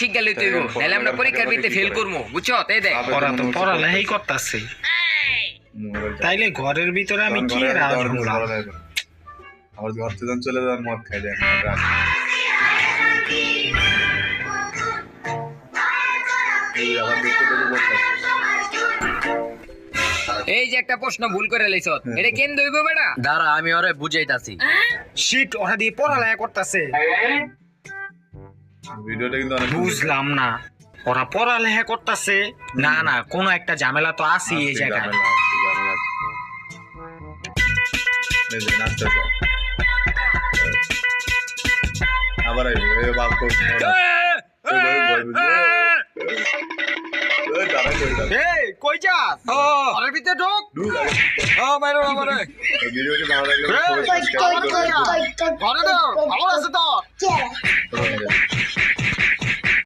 ঠিক গেলে তুই নাহলে আমরা পরীক্ষার ভিত্তিতে ফেল করব বুঝছ? তাই দেখ। ওরা তো পড়ালেখাই করতেছে। তাইলে ঘরের ভিতরে আমি কি রাজ হলাম আবার ঘর থেকে চলে যাওয়ার মদ খাই এই যে একটা প্রশ্ন ভুল করে লাইছ। এটা কেন দইব বেটা? দাঁড়া আমি ওরে বুঝাইতাছি। শীত ওরা দিয়ে পড়ালেখা করতেছে। ভিডিওটা কিন্তু অনেক বুঝলাম না ওরা পড়ালেখা করতেছে না না কোনো একটা ঝামেলা তো আছে এই জায়গায়। আবার কই ঘরের ভিতরে ঢোক বাইরে বাইরে। ঘরে ঢোক ভালো আছে তো